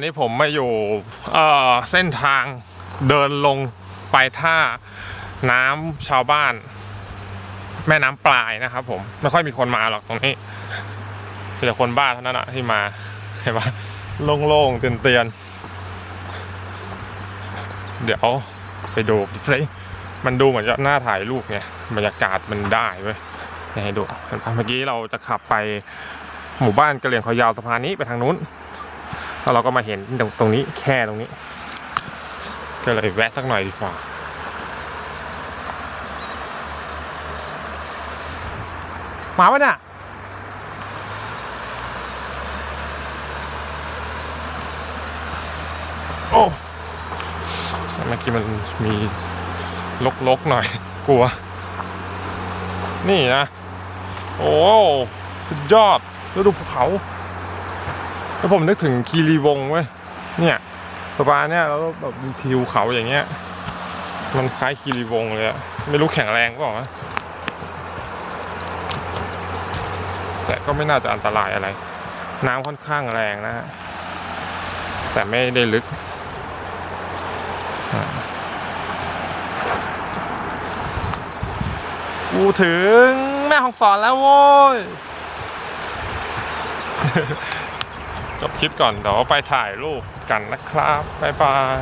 นี่ผมมาอยู่เอ่อเส้นทางเดินลงไปท่าน้ำชาวบ้าน แม่น้ำปลายนะครับผม ไม่ค่อยมีคนมาหรอกตรงนี้มีแต่คนบ้าเท่านั้นอะที่มาเห็นปะโล่งๆเตียนๆเดี๋ยวไปดูสิมันดูเหมือนจะหน่าถ่ายรูปไงบรรยากาศมันได้เว้ยให้ดูเห็นปะเมื่อกี้เราจะขับไปหมู่บ้านกระเหลี่ยงขายาวสะพานนี้ไปทางนู้น แล้วเราก็มาเห็นตรงตรงนี้แค่ตรงนี้ ก็เลยแวะสักหน่อยดีกว่าหมาปะเนี่ยโอ้เมื่อกี้มันมีลกๆหน่อย กลัว นี่นะ โอ้สุดยอดแล้วดูภูเขา แล้วผมนึกถึงคีรีวงเว้ยเนี่ยประมาณเนี้ยแล้วแบบทิวเขาอย่างเงี้ย มันคล้ายคีรีวงเลยอะไม่รู้แข็งแรงเปล่าแต่ก็ไม่น่าจะอันตรายอะไร น้ำค่อนข้างแรงนะฮะแต่ไม่ได้ลึกกูถึงแม่ห้องสอนแล้วโว้ย จบคลิปก่อนเดี๋ยวไปถ่ายรูปกันนะครับ บ๊ายบาย